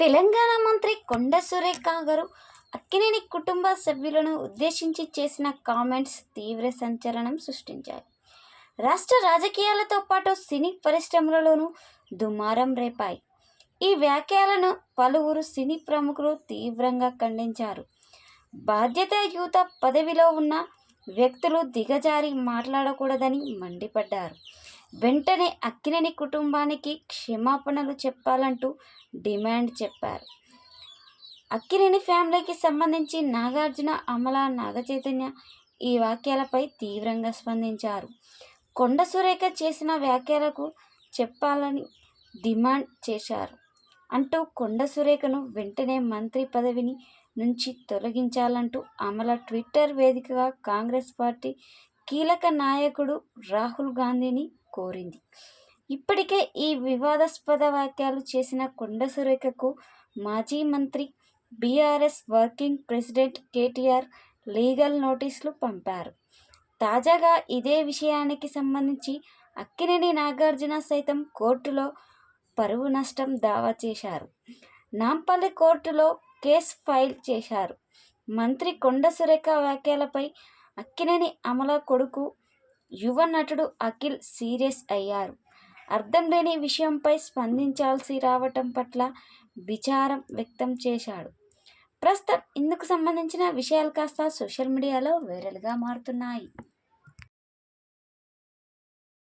తెలంగాణ మంత్రి కొండ సురేఖ గారు అక్కినేని కుటుంబ సభ్యులను ఉద్దేశించి చేసిన కామెంట్స్ తీవ్ర సంచలనం సృష్టించాయి. రాష్ట్ర రాజకీయాలతో పాటు సినీ పరిశ్రమలలోనూ దుమారం రేపాయి. ఈ వ్యాఖ్యలను పలువురు సినీ ప్రముఖులు తీవ్రంగా ఖండించారు. బాధ్యతాయుత పదవిలో ఉన్న వ్యక్తులు దిగజారి మాట్లాడకూడదని మండిపడ్డారు. వెంటనే అక్కినేని కుటుంబానికి క్షమాపణలు చెప్పాలంటూ డిమాండ్ చెప్పారు. అక్కినేని ఫ్యామిలీకి సంబంధించి నాగార్జున అమల నాగచైతన్య ఈ వాక్యాలపై తీవ్రంగా స్పందించారు. కొండ సురేఖ చేసిన వ్యాఖ్యలకు చెప్పాలని డిమాండ్ చేశారు. అంటూ కొండ సురేఖను వెంటనే మంత్రి పదవిని నుంచి తొలగించాలంటూ అమల ట్విట్టర్ వేదికగా కాంగ్రెస్ పార్టీ కీలక నాయకుడు రాహుల్ గాంధీని కోరింది. ఇప్పటికే ఈ వివాదాస్పద వ్యాఖ్యలు చేసిన కొండ సురేఖకు మాజీ మంత్రి BRS working president KTR legal నోటీసులు పంపారు. తాజాగా ఇదే విషయానికి సంబంధించి అక్కినేని నాగార్జున సైతం కోర్టులో పరువు నష్టం దావా చేశారు. నాంపల్లి కోర్టులో కేసు ఫైల్ చేశారు. మంత్రి కొండ సురేఖ వ్యాఖ్యలపై అక్కినేని అమల కొడుకు యువ నటుడు అఖిల్ సీరియస్ అయ్యారు. అర్థం లేని విషయంపై స్పందించాల్సి రావటం పట్ల విచారం వ్యక్తం చేశాడు. ప్రస్తుతం ఇందుకు సంబంధించిన విషయాలు కాస్త సోషల్ మీడియాలో వైరల్గా మారుతున్నాయి.